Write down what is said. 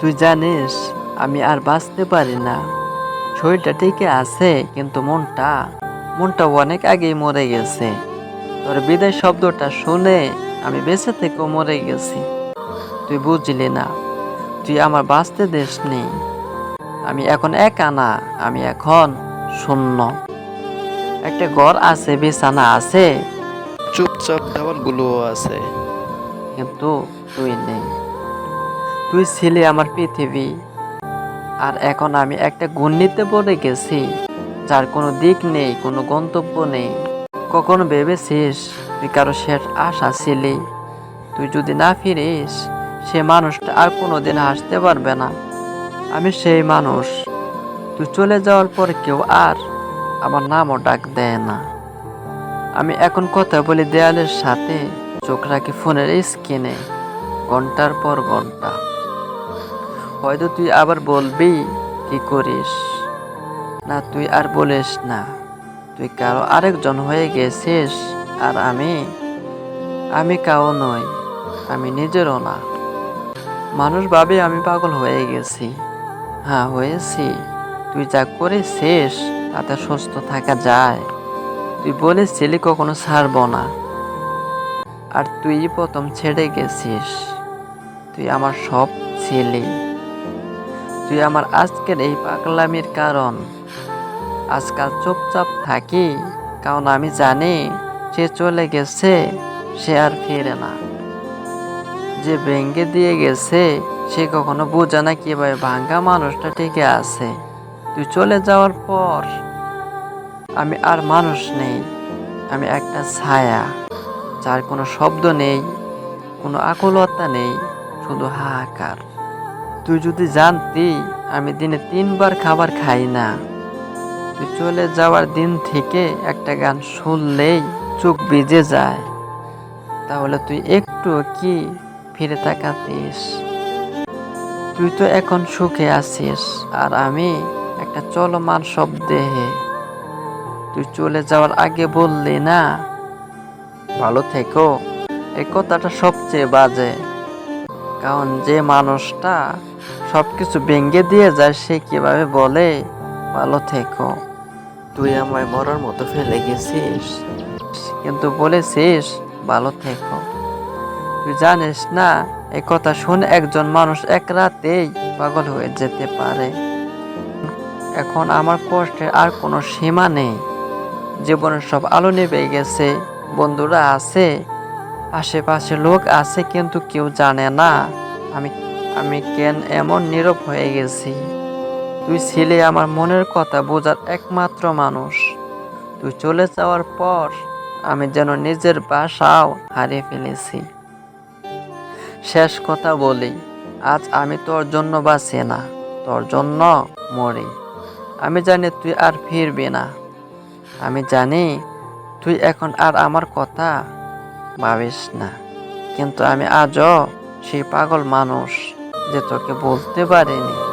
তুই জানিস আমি আর বাঁচতে পারি না। শরীরটা ঠিকই আছে কিন্তু মনটা মনটা অনেক আগেই মরে গেছে। তোর বিদায় শব্দটা শুনে আমি বেঁচে থেকেও মরে গেছি। তুই বুঝলি না তুই আমার বাঁচতে দেশ নেই আমি এখন একা না আমি এখন শূন্য। একটা ঘর আছে বিছানা আছে। চুপচাপ দেওয়ালগুলোও আছে। কিন্তু তুই নেই। তুই ছিলি আমার পৃথিবী। আর এখন আমি একটা ঘূর্ণিতে পড়ে গেছি, যার কোনো দিক নেই, কোনো গন্তব্য নেই। কখনো ভেবেছিস তুই কারও শেষ আশা ছিলি? তুই যদি না ফিরিস, সে মানুষটা আর কোনোদিন হাসতে পারবে না। আমি সেই মানুষ। তুই চলে যাওয়ার পর কেউ আর আমার নামও ডাক দেয় না। আমি এখন কথা বলি দেয়ালের সাথে, চোখ রাখি ফোনের স্ক্রিনে, ঘণ্টার পর ঘণ্টা। হয়তো তুই আবার বলবি, কি করিস? না, তুই আর বলিস না। তুই কারও আরেকজন হয়ে গেছিস আর আমি আমি কাউ নই, আমি নিজেরও না। মানুষ ভাবে আমি পাগল হয়ে গেছি। হ্যাঁ হয়েছি। তুই যা করেছিস, তাতে সুস্থ থাকা যায়। তুই বলেছিলি কখনো ছাড়ব না। আর তুই প্রথম ছেড়ে গেছিস। তুই আমার সব ছিলি। তুই আমার আজকের এই পাগলামির কারণ। আজকাল চুপচাপ থাকি, কারণ আমি জানি সে চলে গেছে, সে আর ফিরে না। যে ভেঙ্গে দিয়ে গেছে, সে কখনো বোঝে না কীভাবে ভাঙ্গা মানুষটা টিকে আছে। তুই চলে যাওয়ার পর আমি আর মানুষ নেই, আমি একটা ছায়া, যার কোনো শব্দ নেই, কোনো আকুলতা নেই, শুধু হাহাকার। তুই যদি জানতি, আমি দিনে তিনবার খাবার খাই না। তুই চলে যাওয়ার দিন থেকে একটা গান শুনলেই চোখ ভিজে যায়। তাহলে তুই একটু কি ফিরে তাকাতিস? তুই তো এখন সুখে আছিস, আর আমি একটা চলমান শব্দেহে। তুই চলে যাওয়ার আগে বললি না, ভালো থেকো এই কথাটা সবচেয়ে বাজে। কারণ যে মানুষটা সবকিছু ভেঙে দিয়ে যায়, সে কীভাবে বলে? ভালো থেকো। তুই আমায় মরার মতো ফেলে গেছিস। কিন্তু বলেছিস, ভালো থেকো। তুই জানিস না এই কথা শুনে একজন মানুষ এক রাতেই পাগল হয়ে যেতে পারে। এখন আমার কষ্টের আর কোনো সীমা নেই। জীবনের সব আলো নেবে গেছে। বন্ধুরা আছে? আশেপাশে লোক আছে কিন্তু কেউ জানে না। আমি আমি কেন এমন নীরব হয়ে গেছি? তুই ছিলে আমার মনের কথা বোঝার একমাত্র মানুষ। তুই চলে যাওয়ার পর আমি যেন নিজের বাসাও হারিয়ে ফেলেছি। শেষ কথা বলি, আজ আমি তোর জন্য বাঁচি না, তোর জন্য মরি। আমি জানি তুই আর ফিরবি না। আমি জানি তুই এখন আর আমার কথা ভাবিস না। কিন্তু আমি আজও সেই পাগল মানুষ যে তোকে বলতে পারিনি।